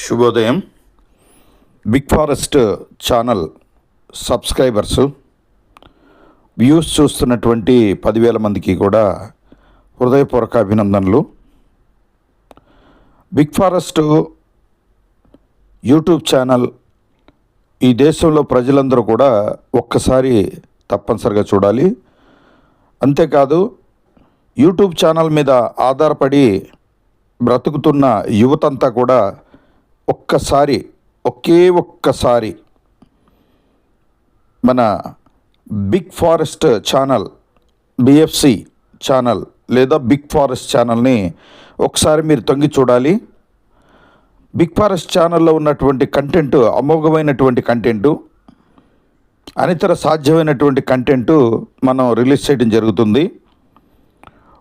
శుభోదయం. Big forest channel subscribers views చూస్తున్నటువంటి పదివేల మందికి కూడా హృదయపూర్వక అభినందనలు. బిగ్ ఫారెస్ట్ యూట్యూబ్ ఛానల్ ఈ దేశంలో ప్రజలందరూ కూడా ఒక్కసారి తప్పనిసరిగా చూడాలి. అంతేకాదు యూట్యూబ్ ఛానల్ మీద ఆధారపడి బ్రతుకుతున్న యువతంతా కూడా ఒక్కసారి ఒకే ఒక్కసారి మన big forest channel BFC channel లేదా బిగ్ ఫారెస్ట్ ఛానల్ని ఒకసారి మీరు తొంగి చూడాలి. బిగ్ ఫారెస్ట్ ఛానల్లో ఉన్నటువంటి కంటెంట్ అమోఘమైనటువంటి కంటెంటు అనితర సాధ్యమైనటువంటి కంటెంట్ మనం రిలీజ్ చేయడం జరుగుతుంది.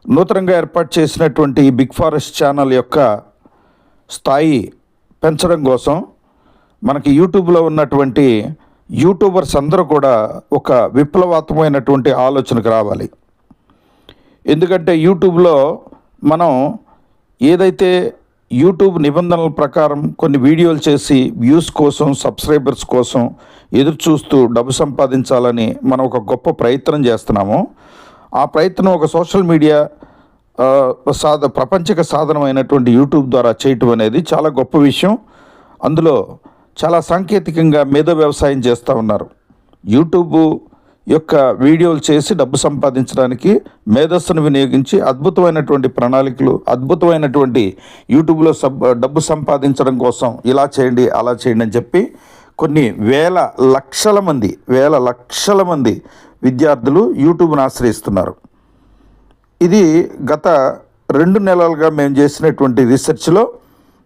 నూతనంగా ఏర్పాటు చేసినటువంటి ఈ బిగ్ ఫారెస్ట్ ఛానల్ యొక్క స్థాయి పెంచడం కోసం మనకి యూట్యూబ్లో ఉన్నటువంటి యూట్యూబర్స్ అందరూ కూడా ఒక విప్లవాత్మకమైనటువంటి ఆలోచనకు రావాలి. ఎందుకంటే యూట్యూబ్లో మనం ఏదైతే యూట్యూబ్ నిబంధనల ప్రకారం కొన్ని వీడియోలు చేసి వ్యూస్ కోసం సబ్స్క్రైబర్స్ కోసం ఎదురు చూస్తూ డబ్బు సంపాదించాలని మనం ఒక గొప్ప ప్రయత్నం చేస్తున్నాము. ఆ ప్రయత్నం ఒక సోషల్ మీడియా సాధ ప్రపంచక సాధనమైనటువంటి యూట్యూబ్ ద్వారా చేయటం అనేది చాలా గొప్ప విషయం. అందులో చాలా సాంకేతికంగా మేధో వ్యవసాయం చేస్తూ ఉన్నారు. యూట్యూబ్ యొక్క వీడియోలు చేసి డబ్బు సంపాదించడానికి మేధస్సును వినియోగించి అద్భుతమైనటువంటి ప్రణాళికలు అద్భుతమైనటువంటి యూట్యూబ్లో సబ్ డబ్బు సంపాదించడం కోసం ఇలా చేయండి అలా చేయండి అని చెప్పి కొన్ని వేల లక్షల మంది వేల లక్షల మంది విద్యార్థులు యూట్యూబ్ను ఆశ్రయిస్తున్నారు. ఇది గత రెండు నెలలుగా మేము చేసినటువంటి రీసెర్చ్లో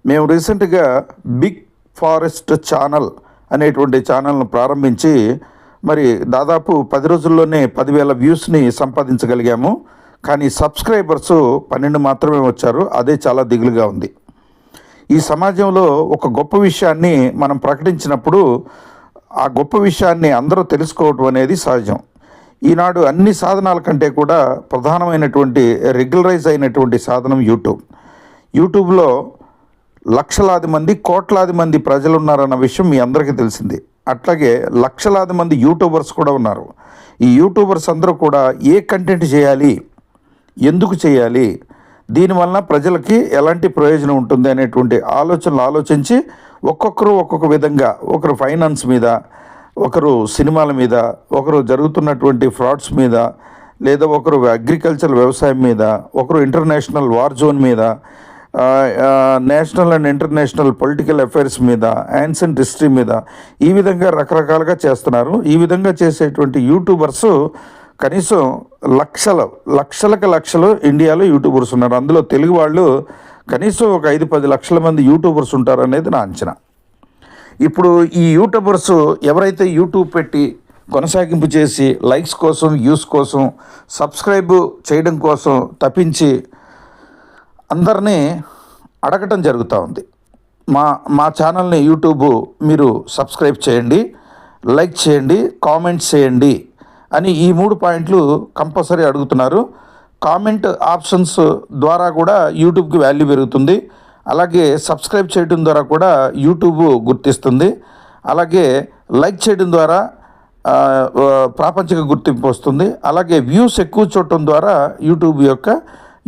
మేము రీసెంట్గా బిగ్ ఫారెస్ట్ ఛానల్ అనేటువంటి ఛానల్ను ప్రారంభించి మరి దాదాపు పది రోజుల్లోనే పదివేల వ్యూస్ని సంపాదించగలిగాము. కానీ సబ్స్క్రైబర్స్ పన్నెండు మాత్రమే వచ్చారు. అదే చాలా దిగులుగా ఉంది. ఈ సమాజంలో ఒక గొప్ప విషయాన్ని మనం ప్రకటించినప్పుడు ఆ గొప్ప విషయాన్ని అందరూ తెలుసుకోవటం అనేది సహజం. ఈనాడు అన్ని సాధనాల కంటే కూడా ప్రధానమైనటువంటి రెగ్యులరైజ్ అయినటువంటి సాధనం యూట్యూబ్. యూట్యూబ్లో లక్షలాది మంది కోట్లాది మంది ప్రజలు ఉన్నారన్న విషయం మీ అందరికీ తెలిసింది. అట్లాగే లక్షలాది మంది యూట్యూబర్స్ కూడా ఉన్నారు. ఈ యూట్యూబర్స్ అందరూ కూడా ఏ కంటెంట్ చేయాలి ఎందుకు చేయాలి దీనివలన ప్రజలకి ఎలాంటి ప్రయోజనం ఉంటుంది అనేటువంటి ఆలోచనలు ఆలోచించి ఒక్కొక్కరు ఒక్కొక్క విధంగా ఒకరు ఫైనాన్స్ మీద ఒకరు సినిమాల మీద ఒకరు జరుగుతున్నటువంటి ఫ్రాడ్స్ మీద లేదా ఒకరు అగ్రికల్చర్ వ్యవసాయం మీద ఒకరు ఇంటర్నేషనల్ వార్ జోన్ మీద national and international political affairs మీద యాన్సెంట్ హిస్టరీ మీద ఈ విధంగా రకరకాలుగా చేస్తున్నారు. ఈ విధంగా చేసేటువంటి యూట్యూబర్స్ కనీసం లక్షల లక్షలకు లక్షలు ఇండియాలో యూట్యూబర్స్ ఉన్నారు. అందులో తెలుగు వాళ్ళు కనీసం ఒక ఐదు పది లక్షల మంది యూట్యూబర్స్ ఉంటారు అనేది నా అంచనా. ఇప్పుడు ఈ యూట్యూబర్స్ ఎవరైతే యూట్యూబ్ పెట్టి కొనసాగింపు చేసి లైక్స్ కోసం వ్యూస్ కోసం సబ్స్క్రైబ్ చేయడం కోసం తప్పించి అందరినీ అడగటం జరుగుతూ ఉంది. మా మా ఛానల్ని యూట్యూబ్ మీరు సబ్స్క్రైబ్ చేయండి లైక్ చేయండి కామెంట్స్ చేయండి అని ఈ మూడు పాయింట్లు కంపల్సరీ అడుగుతున్నారు. కామెంట్ ఆప్షన్స్ ద్వారా కూడా యూట్యూబ్కి వాల్యూ పెరుగుతుంది. అలాగే సబ్స్క్రైబ్ చేయడం ద్వారా కూడా యూట్యూబ్ గుర్తిస్తుంది. అలాగే లైక్ చేయడం ద్వారా ప్రాపంచిక గుర్తింపు వస్తుంది. అలాగే వ్యూస్ ఎక్కువ చూడటం ద్వారా యూట్యూబ్ యొక్క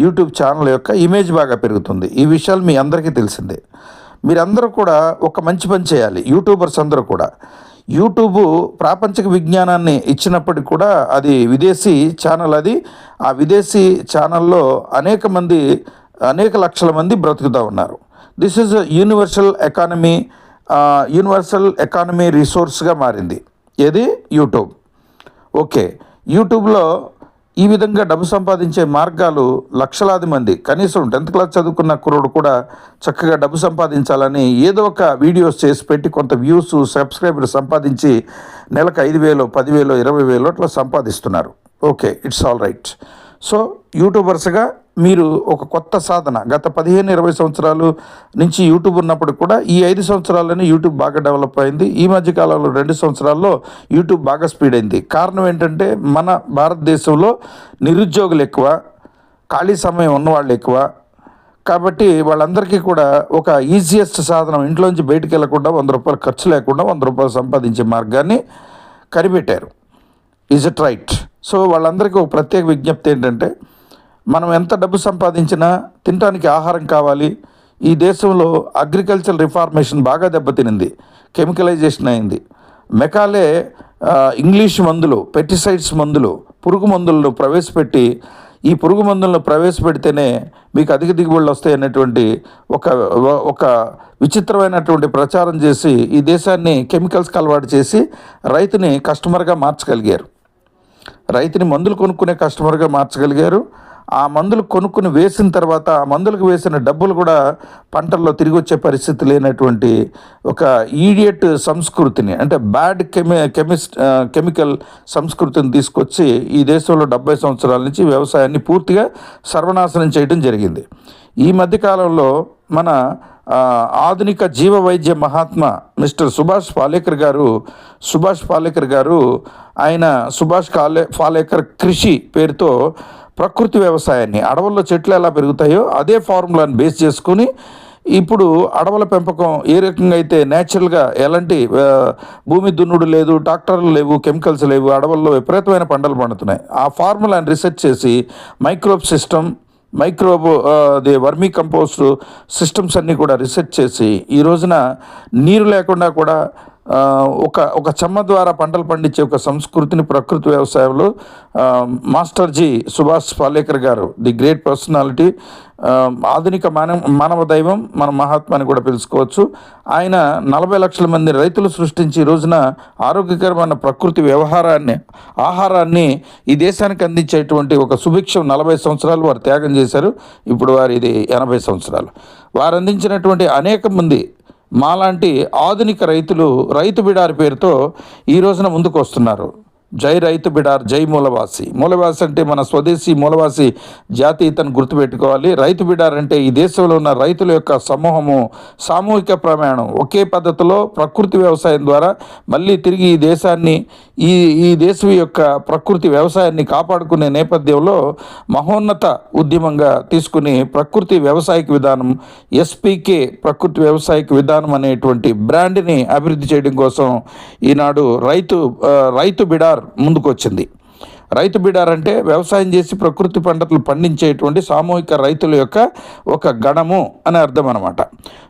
యూట్యూబ్ ఛానల్ యొక్క ఇమేజ్ బాగా పెరుగుతుంది. ఈ విషయాలు మీ అందరికీ తెలిసిందే. మీరందరూ కూడా ఒక మంచి పని చేయాలి. యూట్యూబర్స్ అందరూ కూడా. యూట్యూబ్ ప్రాపంచిక విజ్ఞానాన్ని ఇచ్చినప్పటికీ కూడా అది విదేశీ ఛానల్ అది. ఆ విదేశీ ఛానల్లో అనేక మంది అనేక లక్షల మంది బ్రతుకుతూ ఉన్నారు. This is universal economy universal economy రిసోర్స్గా మారింది. ఏది? యూట్యూబ్ ఓకే యూట్యూబ్లో ఈ విధంగా డబ్బు సంపాదించే మార్గాలు లక్షలాది మంది కనీసం టెన్త్ క్లాస్ చదువుకున్న కురుడు కూడా చక్కగా డబ్బు సంపాదించాలని ఏదో ఒక వీడియోస్ చేసి పెట్టి కొంత వ్యూస్ సబ్స్క్రైబర్ సంపాదించి నెలకు ఐదు వేలు పదివేలు ఇరవై వేలు అట్లా సంపాదిస్తున్నారు. Okay it's all right so యూట్యూబర్స్గా మీరు ఒక కొత్త సాధన గత పదిహేను ఇరవై సంవత్సరాలు నుంచి యూట్యూబ్ ఉన్నప్పుడు కూడా ఈ ఐదు సంవత్సరాల్లోనే యూట్యూబ్ బాగా డెవలప్ అయింది. ఈ మధ్య కాలంలో రెండు సంవత్సరాల్లో యూట్యూబ్ బాగా స్పీడ్ అయింది. కారణం ఏంటంటే మన భారతదేశంలో నిరుద్యోగులు ఎక్కువ ఖాళీ సమయం ఉన్నవాళ్ళు ఎక్కువ. కాబట్టి వాళ్ళందరికీ కూడా ఒక ఈజియెస్ట్ సాధనం ఇంట్లోంచి బయటికి వెళ్ళకుండా వంద రూపాయలు ఖర్చు లేకుండా వంద రూపాయలు సంపాదించే మార్గాన్ని కనిపెట్టారు. ఈజ్ ఇట్ రైట్ సో వాళ్ళందరికీ ఒక ప్రత్యేక విజ్ఞప్తి ఏంటంటే మనం ఎంత డబ్బు సంపాదించినా తినడానికి ఆహారం కావాలి. ఈ దేశంలో అగ్రికల్చర్ రిఫార్మేషన్ బాగా దెబ్బతినింది. కెమికలైజేషన్ అయింది. మెకాలే ఇంగ్లీష్ మందులు పెస్టిసైడ్స్ మందులు పురుగు మందులను ప్రవేశపెట్టి ఈ పురుగు మందులను ప్రవేశపెడితేనే మీకు అధిక దిగుబడులు వస్తాయి అనేటువంటి ఒక ఒక విచిత్రమైనటువంటి ప్రచారం చేసి ఈ దేశాన్ని కెమికల్స్కి అలవాటు చేసి రైతుని కస్టమర్గా మార్చగలిగారు. రైతుని మందులు కొనుక్కునే కస్టమర్గా మార్చగలిగారు. ఆ మందులు కొనుక్కుని వేసిన తర్వాత ఆ మందులకు వేసిన డబ్బులు కూడా పంటల్లో తిరిగి వచ్చే పరిస్థితి లేనటువంటి ఒక ఈడియట్ సంస్కృతిని అంటే బ్యాడ్ కెమి కెమిస్ట్ కెమికల్ సంస్కృతిని తీసుకొచ్చి ఈ దేశంలో డెబ్బై సంవత్సరాల నుంచి వ్యవసాయాన్ని పూర్తిగా సర్వనాశనం చేయడం జరిగింది. ఈ మధ్యకాలంలో మన ఆధునిక జీవ వైద్య మహాత్మ మిస్టర్ సుభాష్ పాలేకర్ గారు సుభాష్ పాలేకర్ గారు ఆయన సుభాష్ కాలే పాలేకర్ కృషి పేరుతో ప్రకృతి వ్యవసాయాన్ని అడవుల్లో చెట్లు ఎలా పెరుగుతాయో అదే ఫార్ములాని బేస్ చేసుకుని ఇప్పుడు అడవుల పెంపకం ఏ రకంగా అయితే న్యాచురల్గా ఎలాంటి భూమి దున్నుడు లేదు ట్రాక్టర్లు లేవు కెమికల్స్ లేవు అడవుల్లో విపరీతమైన పంటలు పండుతున్నాయి. ఆ ఫార్ములాని రీసెర్చ్ చేసి మైక్రోబ్ సిస్టమ్ మైక్రోబో ది వర్మీ కంపోస్ట్ సిస్టమ్స్ అన్నీ కూడా రీసెర్చ్ చేసి ఈ రోజున నీరు లేకుండా కూడా ఒక ఒక చెమ్మ ద్వారా పంటలు పండించే ఒక సంస్కృతిని ప్రకృతి వ్యవసాయంలో మాస్టర్జీ మాస్టర్ జీ సుభాష్ పాలేకర్ గారు ది గ్రేట్ పర్సనాలిటీ ఆధునిక మానవ మానవ దైవం మన మహాత్మాని కూడా పిలుచుకోవచ్చు. ఆయన నలభై లక్షల మంది రైతులు సృష్టించి ఈ రోజున ఆరోగ్యకరమైన ప్రకృతి వ్యవహారాన్ని ఆహారాన్ని ఈ దేశానికి అందించేటువంటి ఒక సుభిక్షం నలభై సంవత్సరాలు వారు త్యాగం చేశారు. ఇప్పుడు వారు ఇది ఎనభై సంవత్సరాలు. వారు అందించినటువంటి అనేక మంది మాలాంటి ఆధునిక రైతులు రైతు బిడారి పేరుతో ఈ రోజున ముందుకు వస్తున్నారు. జై రైతు బిడార్ జై మూలవాసి. మూలవాసి అంటే మన స్వదేశీ మూలవాసి జాతీయతను గుర్తుపెట్టుకోవాలి. రైతు బిడార్ అంటే ఈ దేశంలో ఉన్న రైతుల యొక్క సమూహము సామూహిక ప్రమాణం ఒకే పద్ధతిలో ప్రకృతి వ్యవసాయం ద్వారా మళ్ళీ తిరిగి ఈ దేశాన్ని ఈ ఈ దేశం యొక్క ప్రకృతి వ్యవసాయాన్ని కాపాడుకునే నేపథ్యంలో మహోన్నత ఉద్యమంగా తీసుకుని ప్రకృతి వ్యవసాయక విధానం ఎస్పీకే ప్రకృతి వ్యవసాయక విధానం అనేటువంటి బ్రాండ్ని అభివృద్ధి చేయడం కోసం ఈనాడు రైతు రైతు బిడార్ ముందుకొచ్చింది. రైతు బిడార్ అంటే వ్యవసాయం చేసి ప్రకృతి పంటలు పండించేటువంటి సామూహిక రైతుల యొక్క ఒక గణము అని అర్థం అనమాట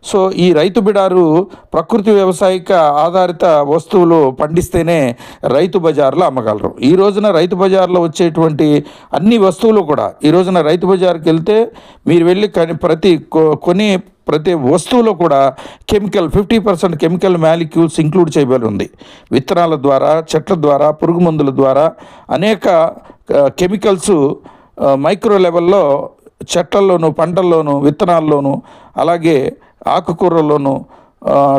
సో ఈ రైతు బిడారు ప్రకృతి వ్యవసాయిక ఆధారిత వస్తువులు పండిస్తేనే రైతు బజార్లో అమ్మగలరు. ఈ రోజున రైతు బజార్లో వచ్చేటువంటి అన్ని వస్తువులు కూడా ఈ రోజున రైతు బజార్కి వెళ్తే మీరు వెళ్ళి ప్రతి కొ- కొని ప్రతి వస్తువులో కూడా chemical fifty percent chemical molecules include చేయబడి ఉంది. విత్తనాల ద్వారా చెట్ల ద్వారా పురుగు మందుల ద్వారా అనేక కెమికల్స్ మైక్రో లెవెల్లో చెట్లల్లోనూ పంటల్లోనూ విత్తనాల్లోనూ అలాగే ఆకుకూరల్లోనూ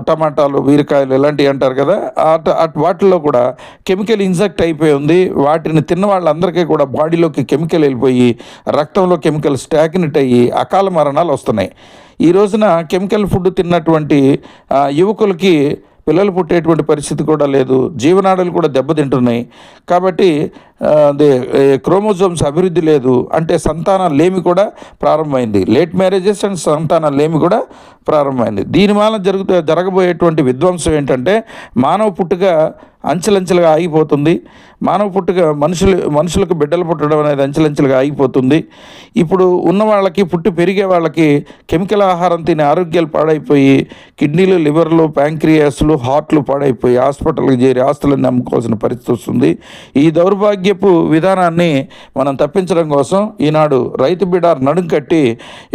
టమాటాలు బీరకాయలు ఇలాంటివి అంటారు కదా అటు అట్ వాటిల్లో కూడా కెమికల్ ఇన్జెక్ట్ అయిపోయి ఉంది. వాటిని తిన్న వాళ్ళందరికీ కూడా బాడీలోకి కెమికల్ వెళ్ళిపోయి రక్తంలో కెమికల్ స్టాగ్నెట్ అయ్యి అకాల మరణాలు వస్తున్నాయి. ఈ రోజున కెమికల్ ఫుడ్ తిన్నటువంటి యువకులకి పిల్లలు పుట్టేటువంటి పరిస్థితి కూడా లేదు. జీవనాడులు కూడా దెబ్బతింటున్నాయి. కాబట్టి అదే క్రోమోజోమ్స్ అభివృద్ధి లేదు. అంటే సంతానం లేమి కూడా ప్రారంభమైంది. లేట్ మ్యారేజెస్ అండ్ సంతానం లేమి కూడా ప్రారంభమైంది. దీని వలన జరుగుతూ జరగబోయేటువంటి విధ్వంసం ఏంటంటే మానవ పుట్టుక అంచెలంచెలుగా ఆగిపోతుంది. మానవ పుట్టుక మనుషులు మనుషులకు బిడ్డలు పుట్టడం అనేది అంచెలంచెలుగా ఆగిపోతుంది. ఇప్పుడు ఉన్న వాళ్ళకి పుట్టి పెరిగే వాళ్ళకి కెమికల్ ఆహారం తినే ఆరోగ్యాలు పాడైపోయి కిడ్నీలు లివర్లు ప్యాంక్రియాస్లు హార్ట్లు పాడైపోయి హాస్పిటల్కి చేరి ఆస్తులను నమ్ముకోవాల్సిన పరిస్థితి వస్తుంది. ఈ దౌర్భాగ్యపు విధానాన్ని మనం తప్పించడం కోసం ఈనాడు రైతు బిడార్ నడుం కట్టి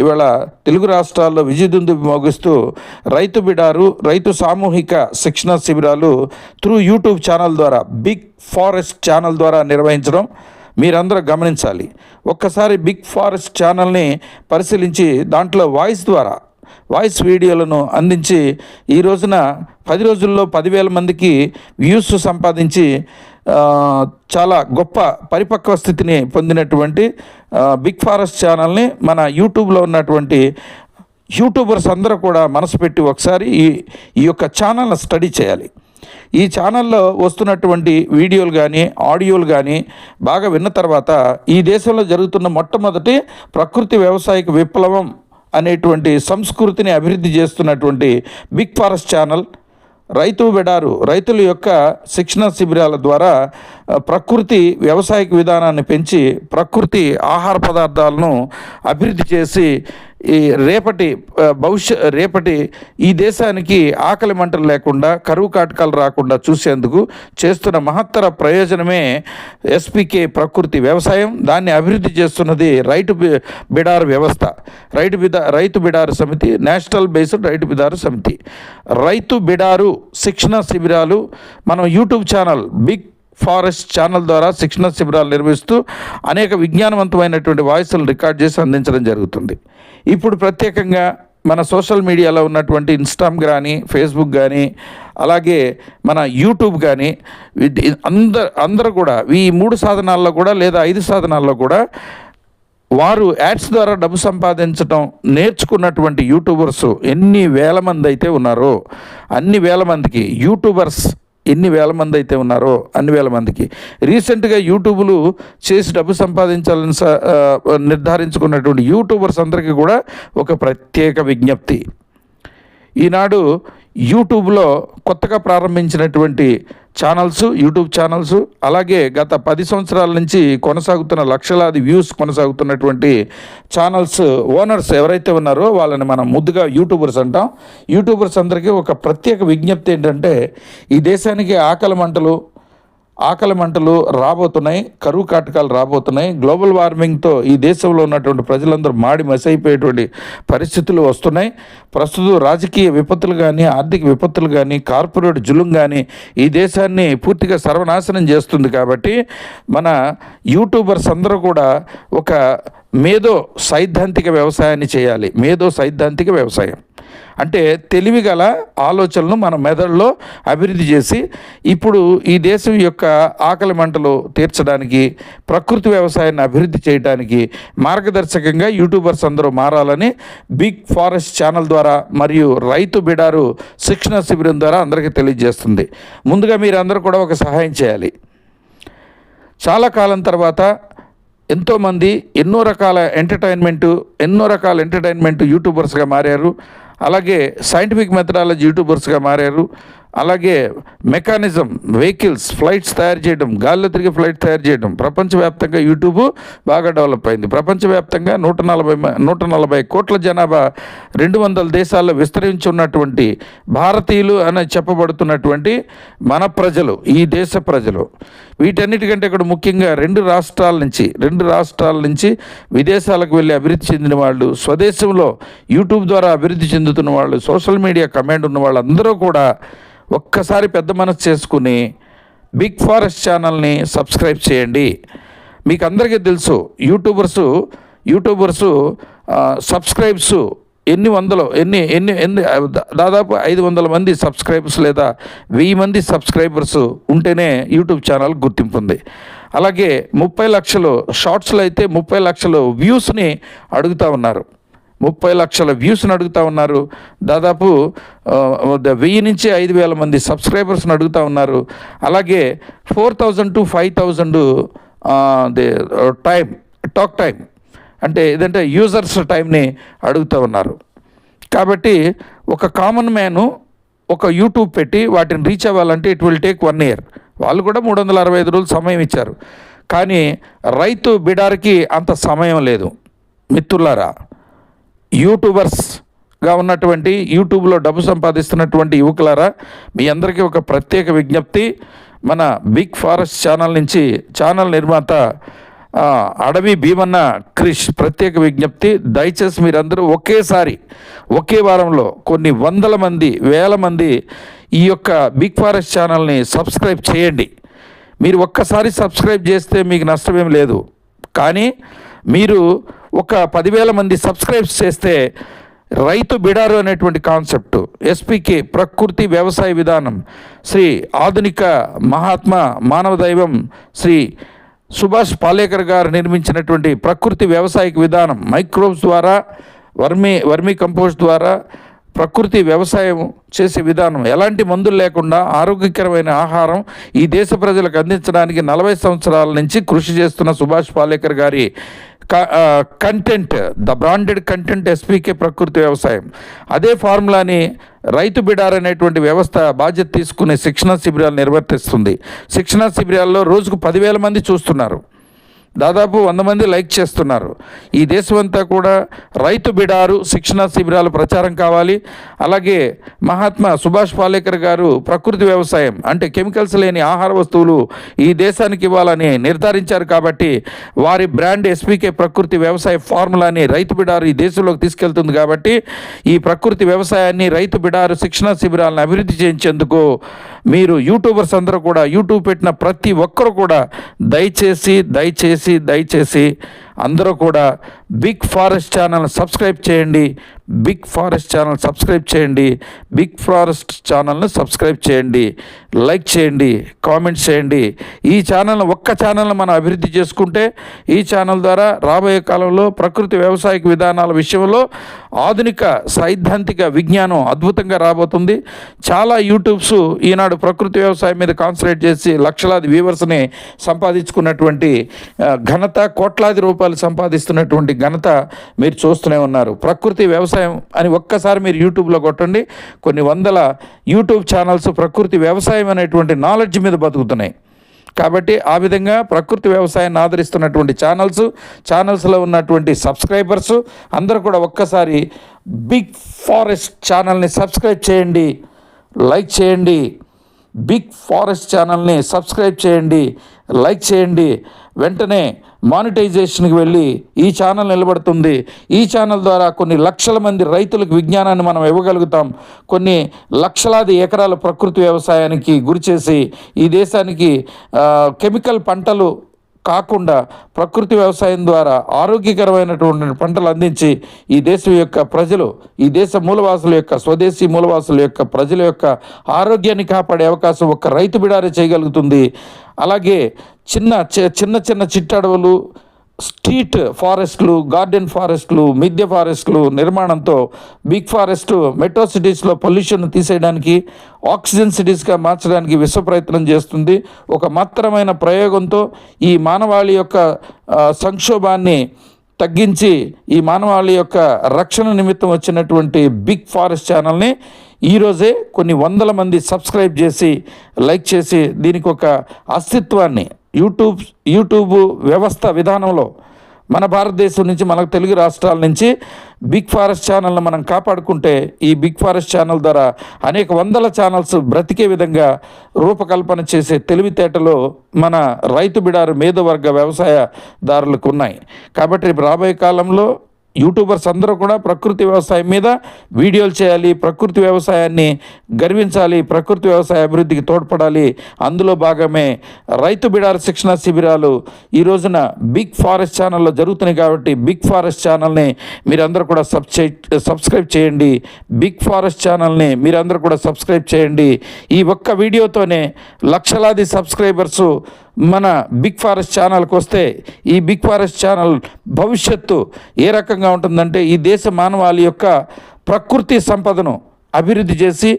ఇవాళ తెలుగు రాష్ట్రాల్లో విజయదుందు మోగిస్తూ రైతు బిడారు రైతు సామూహిక శిక్షణ శిబిరాలు త్రూ యూట్యూబ్ ఛానల్ ద్వారా బిగ్ ఫారెస్ట్ ఛానల్ ద్వారా నిర్వహించడం మీరందరూ గమనించాలి. ఒక్కసారి బిగ్ ఫారెస్ట్ ఛానల్ని పరిశీలించి దాంట్లో వాయిస్ ద్వారా వాయిస్ వీడియోలను అందించి ఈ రోజున పది రోజుల్లో పదివేల మందికి వ్యూస్ సంపాదించి చాలా గొప్ప పరిపక్వ స్థితిని పొందినటువంటి బిగ్ ఫారెస్ట్ ఛానల్ని మన యూట్యూబ్లో ఉన్నటువంటి యూట్యూబర్స్ అందరూ కూడా మనసు పెట్టి ఒకసారి ఈ ఈ యొక్క ఛానల్ని స్టడీ చేయాలి. ఈ ఛానల్లో వస్తున్నటువంటి వీడియోలు కానీ ఆడియోలు కానీ బాగా విన్న తర్వాత ఈ దేశంలో జరుగుతున్న మొట్టమొదటి ప్రకృతి వ్యవసాయక విప్లవం అనేటువంటి సంస్కృతిని అభివృద్ధి చేస్తున్నటువంటి బిగ్ ఫారెస్ట్ ఛానల్ రైతు బిడారు రైతుల యొక్క శిక్షణ శిబిరాల ద్వారా ప్రకృతి వ్యవసాయక విధానాన్ని పెంచి ప్రకృతి ఆహార పదార్థాలను అభివృద్ధి చేసి ఈ రేపటి భవిష్య రేపటి ఈ దేశానికి ఆకలి మంటలు లేకుండా కరువు కాటకాలు రాకుండా చూసేందుకు చేస్తున్న మహత్తర ప్రయోజనమే ఎస్పీకే ప్రకృతి వ్యవసాయం. దాన్ని అభివృద్ధి చేస్తున్నది రైతు బి- బిడారు వ్యవస్థ. రైతు బిడా రైతు బిడారు సమితి నేషనల్ బేస్డ్ రైతు బిడారు సమితి. రైతు బిడారు శిక్షణ శిబిరాలు మనం YouTube channel big forest channel ద్వారా శిక్షణ శిబిరాలు నిర్వహిస్తూ అనేక విజ్ఞానవంతమైనటువంటి వాయిస్లు రికార్డ్ చేసి అందించడం జరుగుతుంది. ఇప్పుడు ప్రత్యేకంగా మన సోషల్ మీడియాలో ఉన్నటువంటి ఇన్స్టామ్ కానీ ఫేస్బుక్ కానీ అలాగే మన యూట్యూబ్ కానీ అందరు అందరూ కూడా ఈ మూడు సాధనాల్లో కూడా లేదా ఐదు సాధనాల్లో కూడా వారు యాడ్స్ ద్వారా డబ్బు సంపాదించడం నేర్చుకున్నటువంటి యూట్యూబర్స్ ఎన్ని వేల మంది అయితే ఉన్నారో అన్ని వేల మందికి యూట్యూబర్స్ ఎన్ని వేల మంది అయితే ఉన్నారో అన్ని వేల మందికి. రీసెంట్గా యూట్యూబ్లు చేసి డబ్బు సంపాదించాలని నిర్ధారించుకున్నటువంటి యూట్యూబర్స్ అందరికీ కూడా ఒక ప్రత్యేక విజ్ఞప్తి. ఈనాడు యూట్యూబ్లో కొత్తగా ప్రారంభించినటువంటి ఛానల్స్ యూట్యూబ్ ఛానల్స్ అలాగే గత పది సంవత్సరాల నుంచి కొనసాగుతున్న లక్షలాది వ్యూస్ కొనసాగుతున్నటువంటి ఛానల్స్ ఓనర్స్ ఎవరైతే ఉన్నారో వాళ్ళని మనం ముద్దుగా యూట్యూబర్స్ అంటాం. యూట్యూబర్స్ అందరికీ ఒక ప్రత్యేక విజ్ఞప్తి ఏంటంటే ఈ దేశానికి ఆకలి మంటలు ఆకలి మంటలు రాబోతున్నాయి కరువు కాటకాలు రాబోతున్నాయి. గ్లోబల్ వార్మింగ్తో ఈ దేశంలో ఉన్నటువంటి ప్రజలందరూ మాడి మసైపోయేటువంటి పరిస్థితులు వస్తున్నాయి. ప్రస్తుతం రాజకీయ విపత్తులు కానీ ఆర్థిక విపత్తులు కానీ కార్పొరేట్ జులుం కానీ ఈ దేశాన్ని పూర్తిగా సర్వనాశనం చేస్తుంది కాబట్టి మన యూట్యూబర్స్ అందరూ కూడా ఒక మేధో సైద్ధాంతిక వ్యవసాయాన్ని చేయాలి. మేధో సైద్ధాంతిక వ్యవసాయం. అంటే తెలివి గల ఆలోచనలు మన మెదడులో అభివృద్ధి చేసి ఇప్పుడు ఈ దేశం యొక్క ఆకలి మంటలు తీర్చడానికి ప్రకృతి వ్యవసాయాన్ని అభివృద్ధి చేయడానికి మార్గదర్శకంగా యూట్యూబర్స్ అందరూ మారాలని బిగ్ ఫారెస్ట్ ఛానల్ ద్వారా మరియు రైతు బిడారు శిక్షణ శిబిరం ద్వారా అందరికీ తెలియజేస్తుంది. ముందుగా మీరు అందరూ కూడా ఒక సహాయం చేయాలి. చాలా కాలం తర్వాత ఎంతోమంది ఎన్నో రకాల ఎంటర్టైన్మెంటు ఎన్నో రకాల ఎంటర్టైన్మెంట్ యూట్యూబర్స్గా మారారు. అలాగే సైంటిఫిక్ మెథడాలజీ యూట్యూబర్స్గా మారారు. అలాగే మెకానిజం వెహికల్స్ ఫ్లైట్స్ తయారు చేయడం గాల్లో తిరిగే ఫ్లైట్ తయారు చేయడం ప్రపంచవ్యాప్తంగా యూట్యూబ్ బాగా డెవలప్ అయింది. ప్రపంచవ్యాప్తంగా నూట నలభై మ- నూట నలభై కోట్ల జనాభా రెండు వందల దేశాల్లో విస్తరించి ఉన్నటువంటి భారతీయులు అని చెప్పబడుతున్నటువంటి మన ప్రజలు ఈ దేశ ప్రజలు. వీటన్నిటికంటే ఇక్కడ ముఖ్యంగా రెండు రాష్ట్రాల నుంచి రెండు రాష్ట్రాల నుంచి విదేశాలకు వెళ్ళి అభివృద్ధి చెందిన వాళ్ళు స్వదేశంలో యూట్యూబ్ ద్వారా అభివృద్ధి చెందుతున్న వాళ్ళు సోషల్ మీడియా కమాండ్ ఉన్న వాళ్ళందరూ కూడా ఒక్కసారి పెద్ద మనసు చేసుకుని బిగ్ ఫారెస్ట్ ఛానల్ని సబ్స్క్రైబ్ చేయండి. మీకు అందరికీ తెలుసు యూట్యూబర్సు యూట్యూబర్సు సబ్స్క్రైబ్స్ ఎన్ని వందలు ఎన్ని ఎన్ని ఎన్ని దాదాపు ఐదు వందల మంది సబ్స్క్రైబర్స్ లేదా వెయ్యి మంది సబ్స్క్రైబర్స్ ఉంటేనే యూట్యూబ్ ఛానల్ గుర్తింపు ఉంది అలాగే ముప్పై లక్షలు షార్ట్స్లో అయితే ముప్పై లక్షలు వ్యూస్ని అడుగుతూ ఉన్నారు. ముప్పై లక్షల వ్యూస్ని అడుగుతూ ఉన్నారు. దాదాపు వెయ్యి నుంచి ఐదు వేల మంది సబ్స్క్రైబర్స్ని అడుగుతూ ఉన్నారు. అలాగే four thousand to five thousand the time talk time అంటే ఏదంటే యూజర్స్ టైంని అడుగుతూ ఉన్నారు. కాబట్టి ఒక కామన్ మ్యాను ఒక యూట్యూబ్ పెట్టి వాటిని రీచ్ అవ్వాలంటే it will take one year. వాళ్ళు కూడా మూడు వందల అరవై ఐదు రోజులు సమయం ఇచ్చారు. కానీ రైతు బిడారికి అంత సమయం లేదు. మిత్రులారా యూట్యూబర్స్గా ఉన్నటువంటి యూట్యూబ్లో డబ్బు సంపాదిస్తున్నటువంటి యువకులారా మీ అందరికీ ఒక ప్రత్యేక విజ్ఞప్తి. మన బిగ్ ఫారెస్ట్ ఛానల్ నుంచి ఛానల్ నిర్మాత అడవి భీమన్న క్రిష్ ప్రత్యేక విజ్ఞప్తి. దయచేసి మీరందరూ ఒకేసారి ఒకే వారంలో కొన్ని వందల మంది వేల మంది ఈ యొక్క బిగ్ ఫారెస్ట్ ఛానల్ని సబ్స్క్రైబ్ చేయండి. మీరు ఒక్కసారి సబ్స్క్రైబ్ చేస్తే మీకు నష్టమేం లేదు. కానీ మీరు ఒక పదివేల మంది సబ్స్క్రైబ్స్ చేస్తే రైతు బిడారు అనేటువంటి కాన్సెప్ట్. ఎస్పీకే ప్రకృతి వ్యవసాయ విధానం. శ్రీ ఆధునిక మహాత్మా మానవ దైవం శ్రీ సుభాష్ పాలేకర్ గారు నిర్మించినటువంటి ప్రకృతి వ్యవసాయక విధానం. మైక్రోబ్స్ ద్వారా వర్మీ వర్మీ కంపోస్ట్ ద్వారా ప్రకృతి వ్యవసాయం చేసే విధానం. ఎలాంటి మందులు లేకుండా ఆరోగ్యకరమైన ఆహారం ఈ దేశ ప్రజలకు అందించడానికి నలభై సంవత్సరాల నుంచి కృషి చేస్తున్న సుభాష్ పాలేకర్ గారి content the branded content SPK ప్రకృతి వ్యవసాయం. అదే ఫార్ములాని రైతు బిడార్ అనేటువంటి వ్యవస్థ బాధ్యత తీసుకునే శిక్షణా శిబిరాలు నిర్వర్తిస్తుంది. శిక్షణా శిబిరాల్లో రోజుకు పదివేల మంది చూస్తున్నారు. దాదాపు వంద మంది లైక్ చేస్తున్నారు. ఈ దేశమంతా కూడా రైతు బిడారు శిక్షణా శిబిరాలు ప్రచారం కావాలి. అలాగే మహాత్మా సుభాష్ పాలేకర్ గారు ప్రకృతి వ్యవసాయం అంటే కెమికల్స్ లేని ఆహార వస్తువులు ఈ దేశానికి ఇవ్వాలని నిర్ధారించారు కాబట్టి వారి బ్రాండ్ ఎస్పీకే ప్రకృతి వ్యవసాయ ఫార్ములాని రైతు బిడారు ఈ దేశంలోకి తీసుకెళ్తుంది కాబట్టి ఈ ప్రకృతి వ్యవసాయాన్ని రైతు బిడారు శిక్షణా శిబిరాలను అభివృద్ధి చేయించేందుకు మీరు యూట్యూబర్స్ అందరూ కూడా యూట్యూబ్ పెట్టిన ప్రతి ఒక్కరు కూడా దయచేసి దయచేసి దయచేసి అందరూ కూడా బిగ్ ఫారెస్ట్ ఛానల్ సబ్స్క్రైబ్ చేయండి. బిగ్ ఫారెస్ట్ ఛానల్ సబ్స్క్రైబ్ చేయండి. బిగ్ ఫారెస్ట్ ఛానల్ని సబ్స్క్రైబ్ చేయండి. లైక్ చేయండి. కామెంట్స్ చేయండి. ఈ ఛానల్ ఒక్క ఛానల్ని మనం అభివృద్ధి చేసుకుంటే ఈ ఛానల్ ద్వారా రాబోయే కాలంలో ప్రకృతి వ్యవసాయక విధానాల విషయంలో ఆధునిక సైద్ధాంతిక విజ్ఞానం అద్భుతంగా రాబోతుంది. చాలా యూట్యూబ్స్ ఈనాడు ప్రకృతి వ్యవసాయం మీద కాన్సన్ట్రేట్ చేసి లక్షలాది వ్యూవర్స్ని సంపాదించుకున్నటువంటి ఘనత కోట్లాది రూపాయలు సంపాదిస్తున్నటువంటి ఘనత మీరు చూస్తూనే ఉన్నారు. ప్రకృతి వ్యవసాయం అని ఒక్కసారి మీరు యూట్యూబ్లో కొట్టండి. కొన్ని వందల యూట్యూబ్ ఛానల్స్ ప్రకృతి వ్యవసాయం అనేటువంటి నాలెడ్జ్ మీద బతుకుతున్నాయి. కాబట్టి ఆ విధంగా ప్రకృతి వ్యవసాయాన్ని ఆదరిస్తున్నటువంటి ఛానల్స్ ఛానల్స్లో ఉన్నటువంటి సబ్స్క్రైబర్స్ అందరూ కూడా ఒక్కసారి బిగ్ ఫారెస్ట్ ఛానల్ని సబ్స్క్రైబ్ చేయండి. లైక్ చేయండి. బిగ్ ఫారెస్ట్ ఛానల్ని సబ్స్క్రైబ్ చేయండి లైక్ చేయండి. వెంటనే మానిటైజేషన్కి వెళ్ళి ఈ ఛానల్ నిలబడుతుంది. ఈ ఛానల్ ద్వారా కొన్ని లక్షల మంది రైతులకు విజ్ఞానాన్ని మనం ఇవ్వగలుగుతాం. కొన్ని లక్షలాది ఎకరాల ప్రకృతి వ్యవసాయానికి గురిచేసి ఈ దేశానికి కెమికల్ పంటలు కాకుండా ప్రకృతి వ్యవసాయం ద్వారా ఆరోగ్యకరమైనటువంటి పంటలు అందించి ఈ దేశం యొక్క ప్రజలు ఈ దేశ మూలవాసుల యొక్క స్వదేశీ మూలవాసుల యొక్క ప్రజల యొక్క ఆరోగ్యాన్ని కాపాడే అవకాశం ఒక రైతు బిడారే చేయగలుగుతుంది. అలాగే చిన్న చి- చిన్న చిన్న చిట్టడవులు స్ట్రీట్ ఫారెస్ట్లు గార్డెన్ ఫారెస్ట్లు మిద్దె ఫారెస్ట్లు నిర్మాణంతో బిగ్ ఫారెస్ట్ మెట్రో సిటీస్లో పొల్యూషన్ తీసేయడానికి ఆక్సిజన్ సిటీస్గా మార్చడానికి విశ్వ ప్రయత్నం చేస్తుంది. ఒక మాత్రమైన ప్రయోగంతో ఈ మానవాళి యొక్క సంక్షోభాన్ని తగ్గించి ఈ మానవాళి యొక్క రక్షణ నిమిత్తం వచ్చినటువంటి బిగ్ ఫారెస్ట్ ఛానల్ని ఈరోజే కొన్ని వందల మంది సబ్స్క్రైబ్ చేసి లైక్ చేసి దీనికి ఒక అస్తిత్వాన్ని యూట్యూబ్ యూట్యూబ్ వ్యవస్థ విధానంలో మన భారతదేశం నుంచి మనకు తెలుగు రాష్ట్రాల నుంచి బిగ్ ఫారెస్ట్ ఛానల్ని మనం కాపాడుకుంటే ఈ బిగ్ ఫారెస్ట్ ఛానల్ ద్వారా అనేక వందల ఛానల్స్ బ్రతికే విధంగా రూపకల్పన చేసే తెలివితేటలు మన రైతు బిడారు మేధవర్గ వ్యవసాయదారులకు ఉన్నాయి. కాబట్టి రేపు రాబోయే కాలంలో యూట్యూబర్స్ అందరూ కూడా ప్రకృతి వ్యవసాయం మీద వీడియోలు చేయాలి ప్రకృతి వ్యవసాయాన్ని గర్వించాలి ప్రకృతి వ్యవసాయ అభివృద్ధికి తోడ్పడాలి. అందులో భాగమే రైతు బిడార శిక్షణ శిబిరాలు ఈ రోజున బిగ్ ఫారెస్ట్ ఛానల్లో జరుగుతున్నాయి కాబట్టి బిగ్ ఫారెస్ట్ ఛానల్ని మీరందరూ కూడా సబ్స్క్రై సబ్స్క్రైబ్ చేయండి. బిగ్ ఫారెస్ట్ ఛానల్ని మీరందరూ కూడా సబ్స్క్రైబ్ చేయండి. ఈ ఒక్క వీడియోతోనే లక్షలాది సబ్స్క్రైబర్సు మన బిగ్ ఫారెస్ట్ ఛానల్కి వస్తే ఈ బిగ్ ఫారెస్ట్ ఛానల్ భవిష్యత్తు ఏ రకంగా ఉంటుందంటే ఈ దేశ మానవాళి యొక్క ప్రకృతి సంపదను అభివృద్ధి చేసి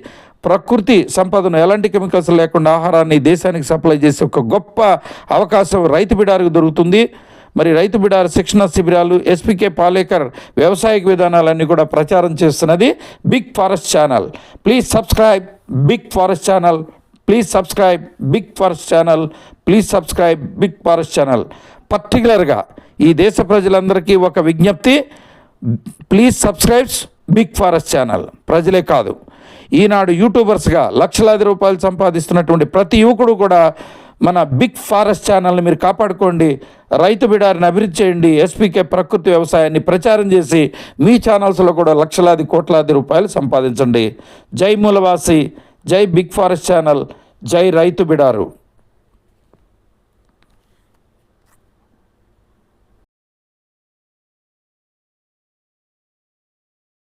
ప్రకృతి సంపదను ఎలాంటి కెమికల్స్ లేకుండా ఆహారాన్ని దేశానికి సప్లై చేసే ఒక గొప్ప అవకాశం రైతు బిడారికి దొరుకుతుంది. మరి రైతు బిడారు శిక్షణ శిబిరాలు ఎస్పీకే పాలేకర్ వ్యవసాయక విధానాలన్నీ కూడా ప్రచారం చేస్తున్నది big forest channel. Please subscribe big forest channel. Please subscribe big forest channel. Please subscribe big forest channel పర్టికులర్గా ఈ దేశ ప్రజలందరికీ ఒక విజ్ఞప్తి. Please subscribes big forest channel ప్రజలే కాదు. ఈనాడు యూట్యూబర్స్గా లక్షలాది రూపాయలు సంపాదిస్తున్నటువంటి ప్రతి యువకుడు కూడా మన బిగ్ ఫారెస్ట్ ఛానల్ని మీరు కాపాడుకోండి. రైతు బిడారిని అభివృద్ధి చేయండి. ఎస్పీకే ప్రకృతి వ్యవసాయాన్ని ప్రచారం చేసి మీ ఛానల్స్లో కూడా లక్షలాది కోట్లాది రూపాయలు సంపాదించండి. జై మూలవాసి జై బిగ్ ఫారెస్ట్ ఛానల్ జై రైతు బిడారు.